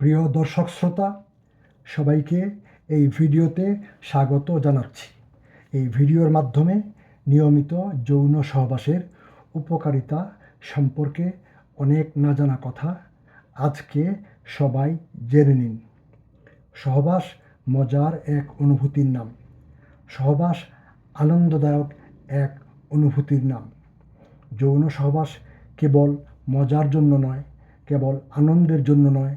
প্রিয় দর্শক শ্রোতা, সবাইকে এই ভিডিওতে স্বাগত জানাচ্ছি। এই ভিডিওর মাধ্যমে নিয়মিত যৌন সহবাসের উপকারিতা সম্পর্কে অনেক না জানা কথা আজকে সবাই জেনে নিন। সহবাস মজার এক অনুভূতির নাম। সহবাস আনন্দদায়ক এক অনুভূতির নাম। যৌন সহবাস কেবল মজার জন্য নয়, কেবল আনন্দের জন্য নয়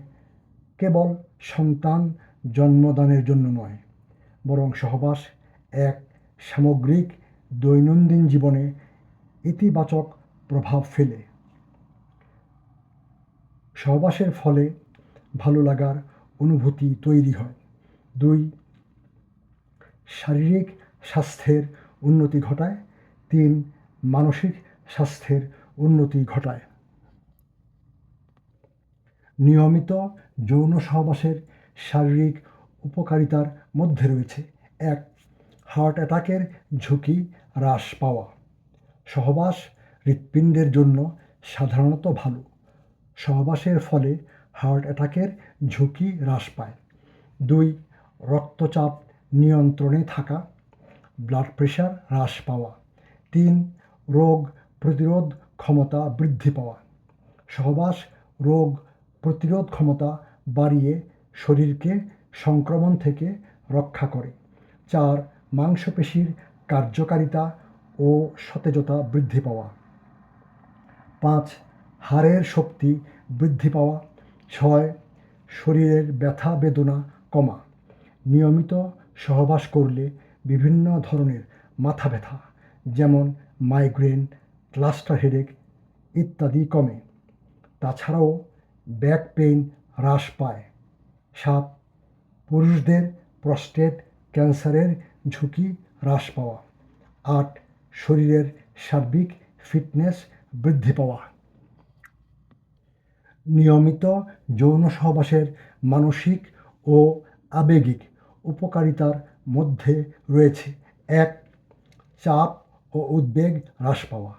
কেবল সন্তান জন্মদানের জন্য নয়, বরং সহবাস এক সামগ্রিক দৈনন্দিন জীবনে ইতিবাচক প্রভাব ফেলে। সহবাসের ফলে ভালো লাগার অনুভূতি তৈরি হয়। দুই, শারীরিক স্বাস্থ্যের উন্নতি ঘটায়। তিন, মানসিক স্বাস্থ্যের উন্নতি ঘটায়। নিয়মিত যৌন সহবাসের শারীরিক উপকারিতার মধ্যে রয়েছে। এক হার্ট অ্যাটাকের ঝুঁকি হ্রাস পাওয়া। সহবাস হৃৎপিণ্ডের জন্য সাধারণত ভালো। সহবাসের ফলে হার্ট অ্যাটাকের ঝুঁকি হ্রাস পায়। দুই, রক্তচাপ নিয়ন্ত্রণে থাকা। ব্লাড প্রেশার হ্রাস পাওয়া। তিন, রোগ প্রতিরোধ ক্ষমতা বৃদ্ধি পাওয়া। সহবাস রোগ প্রতিরোধ ক্ষমতা বাড়িয়ে শরীরকে সংক্রমণ থেকে রক্ষা করে চার মাংসপেশির কার্যকারিতা ও সতেজতা বৃদ্ধি পাওয়া। পাঁচ, হাড়ের শক্তি বৃদ্ধি পাওয়া। ছয়, শরীরের ব্যথা বেদনা কমা। নিয়মিত সহবাস করলে বিভিন্ন ধরনের মাথা ব্যথা, যেমন মাইগ্রেন, ক্লাস্টার হেডেক ইত্যাদি কমে। তাছাড়াও ব্যাক পেইন হ্রাস পায়। সাত, পুরুষদের প্রস্টেট ক্যান্সারের ঝুঁকি হ্রাস পাওয়া। আট, শরীরের সার্বিক ফিটনেস বৃদ্ধি পাওয়া। নিয়মিত যৌন সহবাসের মানসিক ও আবেগিক উপকারিতার মধ্যে রয়েছে। এক, চাপ ও উদ্বেগ হ্রাস পাওয়া।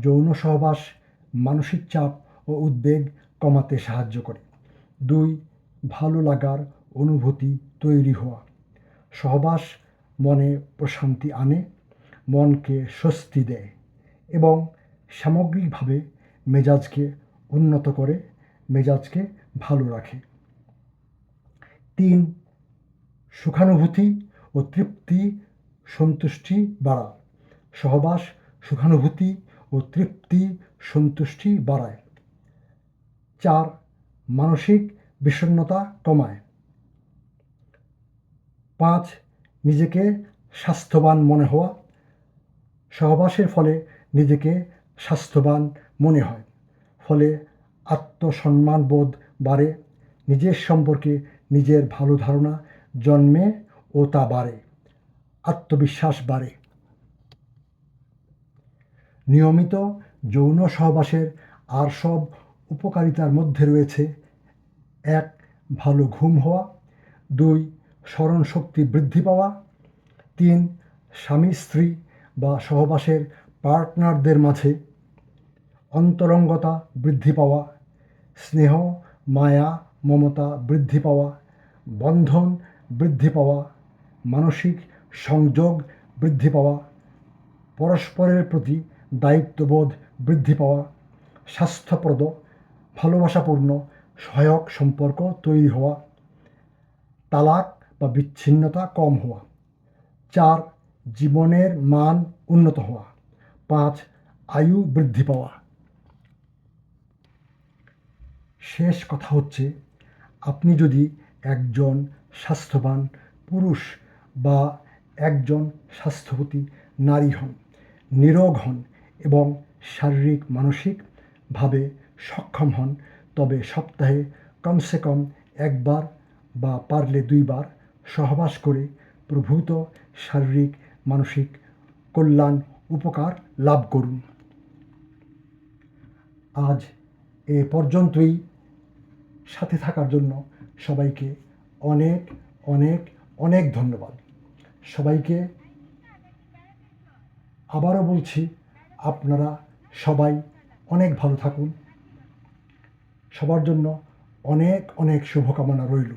যৌন সহবাস, মানসিক চাপ ও উদ্বেগ কমাতে সাহায্য করে। দুই, ভালো লাগার অনুভূতি তৈরি হওয়া। সহবাস মনে প্রশান্তি আনে, মনকে স্বস্তি দেয় এবং সামগ্রিকভাবে মেজাজকে উন্নত করে, মেজাজকে ভালো রাখে। তিন, সুখানুভূতি ও তৃপ্তি, সন্তুষ্টি বাড়া সহবাস, সুখানুভূতি ও তৃপ্তি, সন্তুষ্টি বাড়ায়। চার, মানসিক বিষণ্ণতা কমায়। পাঁচ, নিজেকে স্বাস্থ্যবান মনে হওয়া। সহবাসের ফলে নিজেকে স্বাস্থ্যবান মনে হয়, ফলে আত্মসম্মান বোধ বাড়ে, নিজের সম্পর্কে নিজের ভালো ধারণা জন্মে ও তা বাড়ে, আত্মবিশ্বাস বাড়ে। নিয়মিত যৌন সহবাসের আর সব উপকারিতার মধ্যে রয়েছে এক, ভালো ঘুম হওয়া, দুই স্মরণ শক্তি বৃদ্ধি পাওয়া, তিন, স্বামী, স্ত্রী বা সহবাসের পার্টনারদের মাঝে অন্তরঙ্গতা বৃদ্ধি পাওয়া, স্নেহ, মায়া, মমতা বৃদ্ধি পাওয়া, বন্ধন বৃদ্ধি পাওয়া, মানসিক সংযোগ বৃদ্ধি পাওয়া, পরস্পরের প্রতি দায়িত্ববোধ বৃদ্ধি পাওয়া, স্বাস্থ্যপ্রদ ভালোবাসাপূর্ণ, সহায়ক সম্পর্ক তৈরি হওয়া, তালাক বা বিচ্ছিন্নতা কম হওয়া, চার, জীবনের মান উন্নত হওয়া, পাঁচ, আয়ু বৃদ্ধি পাওয়া। শেষ কথা হচ্ছে, আপনি যদি একজন স্বাস্থ্যবান পুরুষ বা একজন স্বাস্থ্যবতী নারী হন, নিরোগ হন এবং শারীরিক, মানসিকভাবে সক্ষম হন, তবে সপ্তাহে কমসে কম একবার বা পারলে দুইবার সহবাস করে প্রভূত শারীরিক, মানসিক কল্যাণ উপকার লাভ করুন। আজ এ পর্যন্তই। সাথে থাকার জন্য সবাইকে অনেক অনেক অনেক ধন্যবাদ। সবাইকে আবারও বলছি, আপনারা সবাই অনেক ভালো থাকুন। সবার জন্য অনেক অনেক শুভকামনা রইল।